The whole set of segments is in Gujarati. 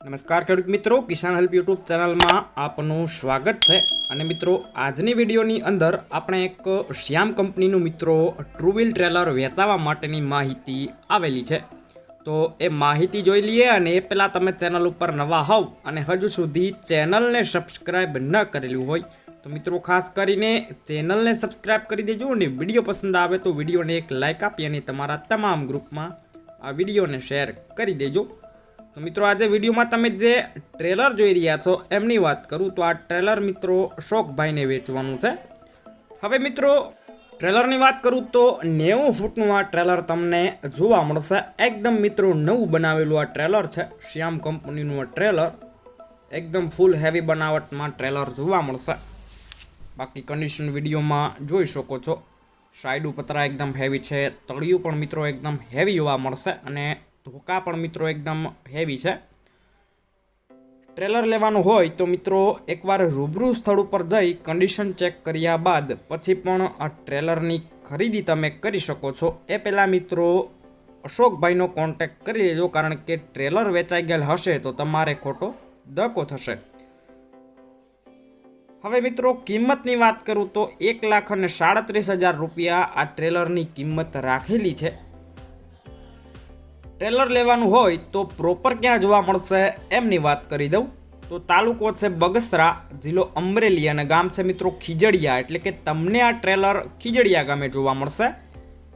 નમસ્કાર ખેડૂત મિત્રો, કિસાન હેલ્પ યુટ્યુબ ચેનલમાં આપનું સ્વાગત છે. અને મિત્રો, આજની વિડીયોની અંદર આપણે એક શ્યામ કંપનીનું મિત્રો ટ્રુ વ્હીલ ટ્રેલર વેચાવા માટેની માહિતી આવેલી છે. તો એ માહિતી જોઈ લઈએ અને એ પહેલાં તમે ચેનલ ઉપર નવા હોવ અને હજુ સુધી ચેનલને સબસ્ક્રાઈબ ન કરેલું હોય, તો મિત્રો ખાસ કરીને ચેનલને સબસ્ક્રાઈબ કરી દેજો અને વીડિયો પસંદ આવે તો વિડીયોને એક લાઇક આપી અને તમારા તમામ ગ્રુપમાં આ વિડીયોને શેર કરી દેજો. તો મિત્રો આજે વિડીયોમાં તમે જે ટ્રેલર જોઈ રહ્યા છો, એમની વાત કરું. તો આ ટ્રેલર મિત્રો શોકભાઈને વેચવાનું છે. હવે મિત્રો, ટ્રેલરની વાત કરું તો નેવું ફૂટનું આ ટ્રેલર તમને જોવા મળશે. એકદમ મિત્રો નવું બનાવેલું આ ટ્રેલર છે, શ્યામ કંપનીનું આ ટ્રેલર. એકદમ ફૂલ હેવી બનાવટમાં ટ્રેલર જોવા મળશે. બાકી કન્ડિશન વિડીયોમાં જોઈ શકો છો. સાઈડ પતરા એકદમ હેવી છે, તળિયું પણ મિત્રો એકદમ હેવી જોવા મળશે. અને ધોકા પણ મિત્રો એકદમ હેવી છે. ટ્રેલર લેવાનું હોય તો મિત્રો એકવાર રૂબરૂ સ્થળ ઉપર જઈ કન્ડિશન ચેક કર્યા બાદ પછી પણ આ ટ્રેલરની ખરીદી તમે કરી શકો છો. એ પહેલાં મિત્રો અશોકભાઈનો કોન્ટેક કરી લેજો કારણ કે ટ્રેલર વેચાઈ ગયેલ હશે તો તમારે ખોટો ધક્કો થશે. હવે મિત્રો કિંમતની વાત કરું તો એક લાખ અને સાડત્રીસ હજાર રૂપિયા આ ટ્રેલરની કિંમત રાખેલી છે. ટ્રેલર લેવાનું હોય તો પ્રોપર ક્યાં જોવા મળશે એમની વાત કરી દઉં. તો તાલુકો છે બગસરા, જિલ્લો અમરેલી અને ગામ છે મિત્રો ખીજડીયા. એટલે કે તમને આ ટ્રેલર ખીજડીયા ગામે જોવા મળશે.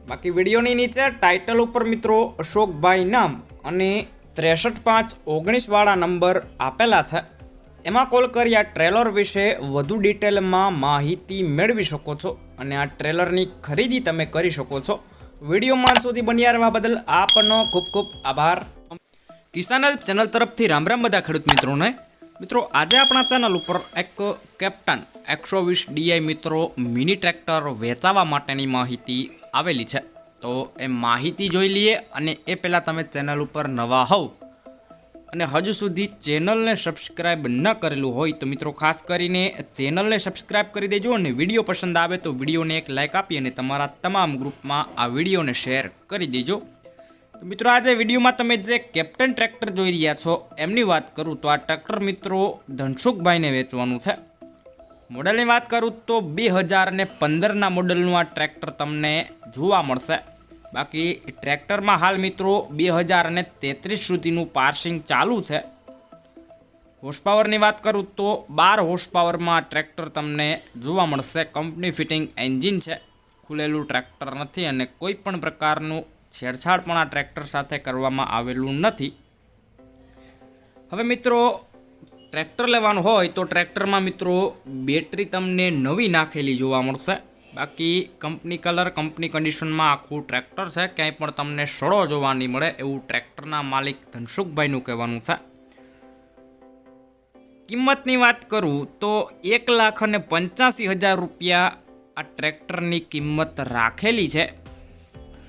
બાકી વિડીયોની નીચે ટાઇટલ ઉપર મિત્રો અશોકભાઈ નામ અને ત્રેસઠ પાંચ ઓગણીસવાળા નંબર આપેલા છે. એમાં કોલ કરી આ ટ્રેલર વિશે વધુ ડિટેલમાં માહિતી મેળવી શકો છો અને આ ટ્રેલરની ખરીદી તમે કરી શકો છો. વિડીયોમાં સુધી બન્યા રહેવા બદલ આપનો ખૂબ ખૂબ આભાર. કિસાન ચેનલ તરફથી રામ રામ બધા ખેડૂત મિત્રોને. મિત્રો, આજે આપણા ચેનલ ઉપર એક કેપ્ટન એકસો વીસ ડીઆઈ મિત્રો મિની ટ્રેક્ટર વેચાવા માટેની માહિતી આવેલી છે. તો એ માહિતી જોઈ લઈએ અને એ પહેલાં તમે ચેનલ ઉપર નવા હોવ અને હજુ સુધી ચેનલને સબસ્ક્રાઇબ ન કરેલું હોય તો મિત્રો ખાસ કરીને ચેનલને સબસ્ક્રાઇબ કરી દેજો અને વીડિયો પસંદ આવે તો વિડીયોને એક લાઇક આપી અને તમારા તમામ ગ્રુપમાં આ વિડીયોને શેર કરી દેજો. તો મિત્રો આજે વિડીયોમાં તમે જે કેપ્ટન ટ્રેક્ટર જોઈ રહ્યા છો, એમની વાત કરું તો આ ટ્રેક્ટર મિત્રો ધનસુખભાઈને વેચવાનું છે. મોડલની વાત કરું તો બે હજાર પંદરના મોડલનું આ ટ્રેક્ટર તમને જોવા મળશે. બાકી ટ્રેક્ટરમાં હાલ મિત્રો બે હજાર અને તેત્રીસ સુધીનું પાર્સિંગ ચાલુ છે. હોર્સપાવરની વાત કરું તો બાર હોર્સપાવરમાં ટ્રેક્ટર તમને જોવા મળશે. કંપની ફિટિંગ એન્જિન છે. ખુલેલું ટ્રેક્ટર નથી અને કોઈ પણ પ્રકારનું છેડછાડ પણ આ ટ્રેક્ટર સાથે કરવામાં આવેલું નથી. હવે મિત્રો, ટ્રેક્ટર લેવાનું હોય તો ટ્રેક્ટરમાં મિત્રો બેટરી તમને નવી નાખેલી જોવા મળશે. બાકી કંપની કલર, કંપની કન્ડિશનમાં આખું ટ્રેક્ટર છે. ક્યાંય પણ તમને સડો જોવા નહીં મળે એવું ટ્રેક્ટરના માલિક ધનસુખભાઈનું કહેવાનું છે. કિંમતની વાત કરું તો એક લાખ અને પંચ્યાસી હજાર રૂપિયા આ ટ્રેક્ટરની કિંમત રાખેલી છે.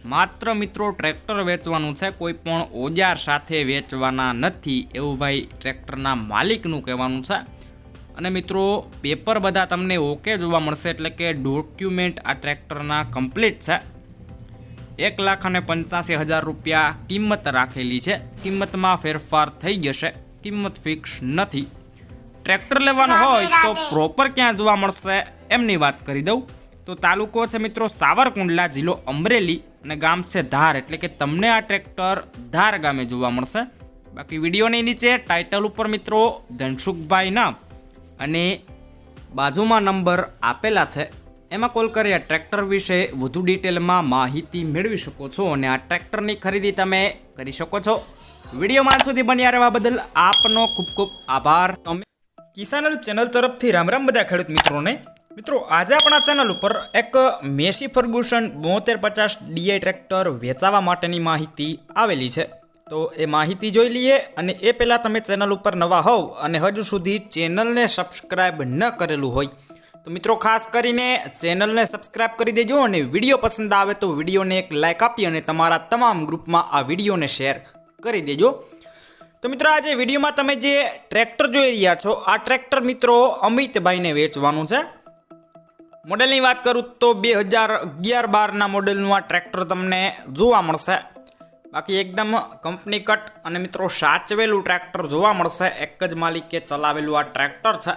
માત્ર મિત્રો ટ્રેક્ટર વેચવાનું છે, કોઈ પણ ઓજાર સાથે વેચવાના નથી એવું ભાઈ ટ્રેક્ટરના માલિકનું કહેવાનું છે. અને મિત્રો પેપર બધા તમને ઓકે જોવા મળશે એટલે કે ડોક્યુમેન્ટ આ ટ્રેક્ટરના કમ્પ્લીટ છે. એક લાખ અને પંચ્યાસી હજાર રૂપિયા કિંમત રાખેલી છે. કિંમતમાં ફેરફાર થઈ જશે. કિંમત ફિક્સ નથી. ટ્રેક્ટર લેવાનું હોય તો પ્રોપર ક્યાં જોવા મળશે એમની વાત કરી દઉં. તો તાલુકો છે મિત્રો સાવરકુંડલા જિલ્લો અમરેલી અને ગામ છે ધાર. એટલે કે તમને આ ટ્રેક્ટર ધાર ગામે જોવા મળશે. બાકી વિડીયોની નીચે ટાઇટલ ઉપર મિત્રો ધનસુખભાઈ નામ અને બાજુમાં નંબર આપેલા છે. એમાં કોલ કરી આ ટ્રેક્ટર વિશે વધુ ડિટેલમાં માહિતી મેળવી શકો છો અને આ ટ્રેક્ટરની ખરીદી તમે કરી શકો છો. વિડીયોમાં સુધી બન્યા રહેવા બદલ આપનો ખૂબ ખૂબ આભાર. તમે કિસાન ચેનલ તરફથી રામ રામ બધા ખેડૂત મિત્રોને. મિત્રો, આજે આપણા ચેનલ ઉપર એક મેસી ફર્ગ્યુસન બોતેર પચાસ ડીઆઈ ટ્રેક્ટર વેચાવા માટેની માહિતી આવેલી છે. તો એ માહિતી જોઈ લઈએ અને એ પહેલાં તમે ચેનલ ઉપર નવા હોવ અને હજુ સુધી ચેનલને સબસ્ક્રાઇબ ન કરેલું હોય, તો મિત્રો ખાસ કરીને ચેનલને સબસ્ક્રાઇબ કરી દેજો અને વીડિયો પસંદ આવે તો વિડીયોને એક લાઇક આપી અને તમારા તમામ ગ્રુપમાં આ વિડીયોને શેર કરી દેજો. તો મિત્રો આજે વિડીયોમાં તમે જે ટ્રેક્ટર જોઈ રહ્યા છો, આ ટ્રેક્ટર મિત્રો અમિતભાઈને વેચવાનું છે. મોડેલની વાત કરું તો બે હજાર અગિયાર બારના મોડેલનું આ ટ્રેક્ટર તમને જોવા મળશે. બાકી એકદમ કંપની કટ અને મિત્રો સાચવેલું ટ્રેક્ટર જોવા મળશે. એક જ માલિકે ચલાવેલું આ ટ્રેક્ટર છે.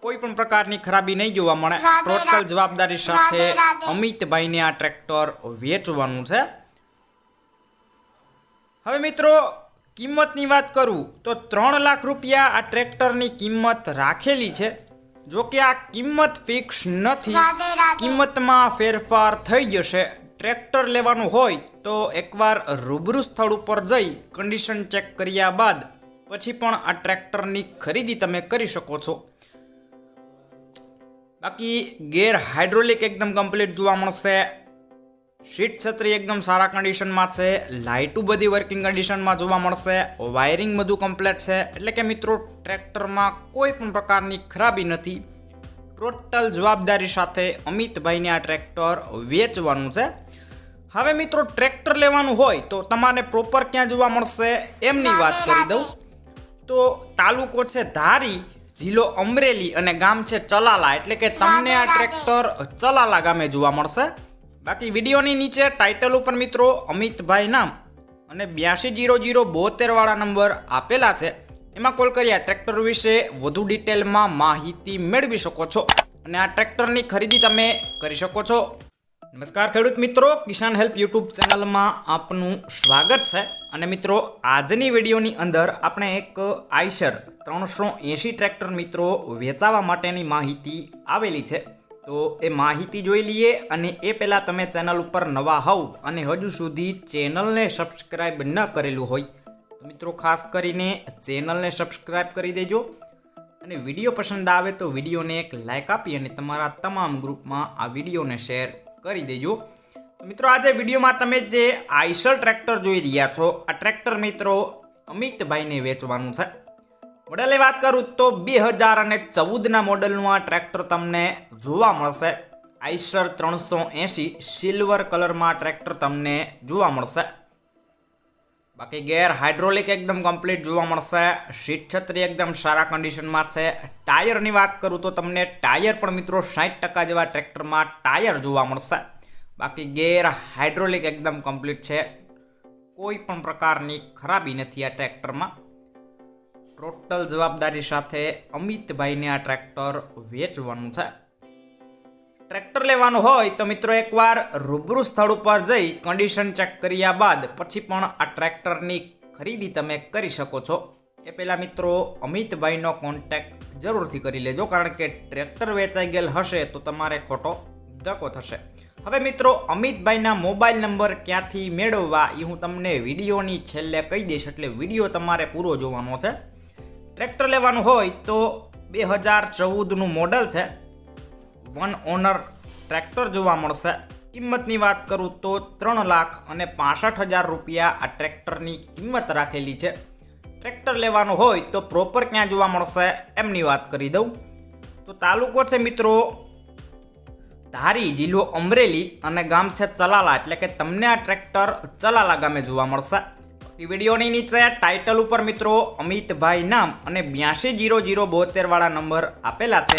કોઈ પણ પ્રકારની ખરાબી નહીં જોવા મળે. ટોટલ જવાબદારી સાથે અમિતભાઈને આ ટ્રેક્ટર વેચવાનું છે. હવે મિત્રો કિંમતની વાત કરું તો ત્રણ લાખ રૂપિયા આ ટ્રેક્ટરની કિંમત રાખેલી છે. જો કે આ કિંમત ફિક્સ નથી. કિંમતમાં ફેરફાર થઈ જશે. ટ્રેક્ટર લેવાનું હોય તો એકવાર રૂબરૂ સ્થળ ઉપર જઈ કન્ડિશન ચેક કર્યા બાદ પછી પણ આ ટ્રેક્ટરની ખરીદી તમે કરી શકો છો. બાકી ગેર હાઇડ્રોલિક એકદમ કમ્પ્લીટ જોવા મળશે. સીટ છત્રી એકદમ સારા કન્ડિશનમાં છે. લાઇટું બધી વર્કિંગ કન્ડિશનમાં જોવા મળશે. વાયરિંગ બધું કમ્પ્લીટ છે. એટલે કે મિત્રો, ટ્રેક્ટરમાં કોઈ પણ પ્રકારની ખરાબી નથી. ટોટલ જવાબદારી સાથે અમિતભાઈને આ ટ્રેક્ટર વેચવાનું છે. હવે મિત્રો ટ્રેક્ટર લેવાનું હોય તો તમારે પ્રોપર ક્યાં જોવા મળશે એમની વાત કરી દઉં. તો તાલુકો છે ધારી જિલ્લો અમરેલી અને ગામ છે ચલાલા. એટલે કે તમને આ ટ્રેક્ટર ચલાલા ગામે જોવા મળશે. બાકી વિડીયોની નીચે ટાઇટલ ઉપર મિત્રો અમિતભાઈ નામ અને બ્યાસી જીરો જીરો બોતેરવાળા નંબર આપેલા છે. એમાં કોલ કરી આ ટ્રેક્ટર વિશે વધુ ડિટેલમાં માહિતી મેળવી શકો છો. અને આ ટ્રેક્ટરની ખરીદી તમે કરી શકો છો. નમસ્કાર ખેડૂત મિત્રો, કિસાન હેલ્પ યુટ્યુબ ચેનલમાં આપનું સ્વાગત છે. અને મિત્રો, આજની વિડીયોની અંદર આપણે એક આઈશર ત્રણસો એંશી ટ્રેક્ટર મિત્રો વેચાવા માટેની માહિતી આવેલી છે. તો એ માહિતી જોઈ લઈએ અને એ પહેલાં તમે ચેનલ ઉપર નવા હોવ અને હજુ સુધી ચેનલને સબસ્ક્રાઈબ ન કરેલું હોય, તો મિત્રો ખાસ કરીને ચેનલને સબસ્ક્રાઈબ કરી દેજો. અને વીડિયો પસંદ આવે તો વિડીયોને એક લાઇક આપી અને તમારા તમામ ગ્રુપમાં આ વિડીયોને શેર કરી દેજો. મિત્રો, આજે વિડીયોમાં તમે જે આઈસર ટ્રેક્ટર જોઈ રહ્યા છો, આ ટ્રેક્ટર મિત્રો અમિતભાઈને વેચવાનું છે. મોડલે વાત કરું તો બે હજાર અને ચૌદના મોડલનું આ ટ્રેક્ટર તમને જોવા મળશે. આઈસર ત્રણસો એંશી સિલ્વર કલરમાં ટ્રેક્ટર તમને જોવા મળશે. બાકી ગેર હાઇડ્રોલિક એકદમ કમ્પ્લીટ જોવા મળશે. સીટ છત્રી એકદમ સારા કન્ડિશનમાં છે. ટાયરની વાત કરું તો તમને ટાયર પણ મિત્રો સાઠ ટકા જેવા ટ્રેક્ટરમાં ટાયર જોવા મળશે. બાકી ગેર હાઇડ્રોલિક એકદમ કમ્પ્લીટ છે. કોઈ પણ પ્રકારની ખરાબી નથી આ ટ્રેક્ટરમાં. ટોટલ જવાબદારી સાથે અમિતભાઈને આ ટ્રેક્ટર વેચવાનું છે. ટ્રેક્ટર લેવાનું હોય તો મિત્રો એકવાર રૂબરૂ સ્થળ ઉપર જઈ કન્ડિશન ચેક કર્યા બાદ પછી પણ આ ટ્રેક્ટરની ખરીદી તમે કરી શકો છો. એ પહેલાં મિત્રો અમિતભાઈનો કોન્ટેક્ટ જરૂરથી કરી લેજો, કારણ કે ટ્રેક્ટર વેચાઈ ગયેલ હશે તો તમારે ખોટો ધક્કો થશે. હવે મિત્રો અમિતભાઈના મોબાઈલ નંબર ક્યાંથી મેળવવા એ હું તમને વિડીયોની છેલ્લે કહી દઈશ, એટલે વીડિયો તમારે પૂરો જોવાનો છે. ટ્રેક્ટર લેવાનું હોય તો બે હજાર ચૌદનું મોડલ છે. વન ઓનર ટ્રેક્ટર જોવા મળશે. કિંમતની વાત કરું તો ત્રણ લાખ અને પાસઠ હજાર રૂપિયા આ ટ્રેક્ટરની કિંમત રાખેલી છે. ટ્રેક્ટર લેવાનું હોય તો પ્રોપર ક્યાં જોવા મળશે એમની વાત કરી દઉં. તો તાલુકો છે મિત્રો ધારી, જિલ્લો અમરેલી અને ગામ છે ચલાલા. એટલે કે તમને આ ટ્રેક્ટર ચલાલા ગામે જોવા મળશે. વિડીયોની નીચે ટાઇટલ ઉપર મિત્રો અમિતભાઈ નામ અને બ્યાસી જીરો જીરો બોતેરવાળા નંબર આપેલા છે.